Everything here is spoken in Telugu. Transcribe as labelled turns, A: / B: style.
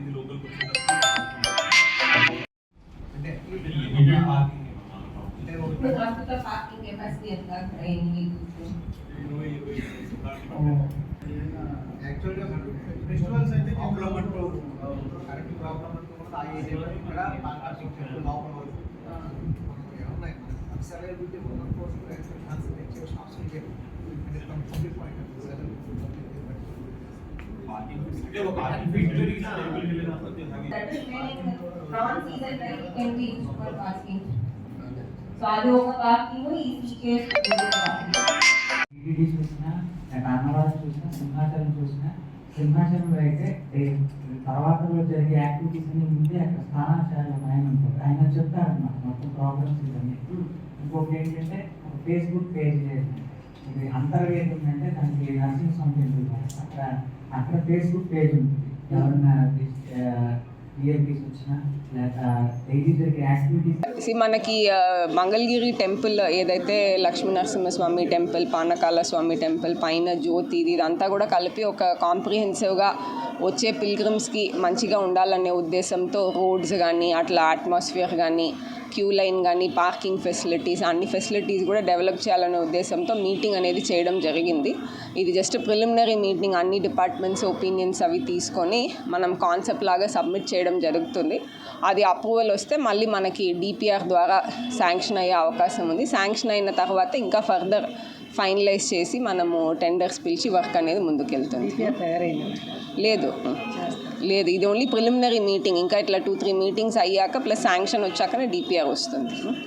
A: ఇది లోకల్
B: అంటే అంటే ఒక
C: ఇప్పుడు ప్రస్తుత పార్కింగ్ కెపాసిటీ ఎంత ట్రైన్
A: ఇరవై ఇరవై
B: యాక్చువల్గా ఫెస్టివల్స్ అయితే ప్రాబ్లం అంటూ కరెక్ట్ ప్రాబ్లం అంటూ కూడా ఆ ఏరియాలో ఇక్కడ పార్కింగ్ చెట్లు లోపల వరకు ఏమన్నాయి సరే
C: right can be used for parking so అది ఒక పార్కింగ్ ఈ సీకేస్
D: టీటీడీ చూసినా లేక అన్నవరం చూసినా సింహాచలం చూసినా సింహాచలంలో అయితే ఏ- తర్వాత జరిగే యాక్టివిటీస్ అన్ని ముందే అక్కడ స్నానాలు చేయాలని ఆయన ఉంటారు ఆయన చెప్తారు అన్నమాట మొత్తం ప్రోగ్రామ్స్ ఇవన్నీ ఇంకొకటి ఏంటంటే ఒక ఫేస్బుక్ పేజ్ లేదు ఇది అంతర్వేది ఉందంటే దానికి నరసింహ స్వామి అక్కడ అక్కడ ఫేస్బుక్ పేజ్ ఉంటుంది. ఎవరన్నా
E: మనకి మంగళగిరి టెంపుల్ ఏదైతే లక్ష్మీ నరసింహస్వామి టెంపుల్ పానకాల స్వామి టెంపుల్ పైన జ్యోతి ఇది ఇదంతా కూడా కలిపి ఒక కాంప్రిహెన్సివ్గా వచ్చే పిల్గ్రిమ్స్కి మంచిగా ఉండాలనే ఉద్దేశంతో రోడ్స్ కానీ అట్లా అట్మాస్ఫియర్ కానీ క్యూ లైన్ కానీ పార్కింగ్ ఫెసిలిటీస్ అన్ని ఫెసిలిటీస్ కూడా డెవలప్ చేయాలనే ఉద్దేశంతో మీటింగ్ అనేది చేయడం జరిగింది. ఇది జస్ట్ ప్రిలిమినరీ మీటింగ్ అన్ని డిపార్ట్మెంట్స్ ఒపీనియన్స్ అవి తీసుకొని మనం కాన్సెప్ట్ లాగా సబ్మిట్ చేయడం చేయడం జరుగుతుంది. అది అప్రూవల్ వస్తే మళ్ళీ మనకి డిపిఆర్ ద్వారా శాంక్షన్ అయ్యే అవకాశం ఉంది. శాంక్షన్ అయిన తర్వాత ఇంకా ఫర్దర్ ఫైనలైజ్ చేసి మనము టెండర్స్ పిలిచి వర్క్ అనేది ముందుకెళ్తుంది. లేదు. లేదు. ఇది ఓన్లీ ప్రిలిమినరీ మీటింగ్. ఇంకా ఇట్లా టూ త్రీ మీటింగ్స్ అయ్యాక ప్లస్ శాంక్షన్ వచ్చాకనే డిపిఆర్ వస్తుంది.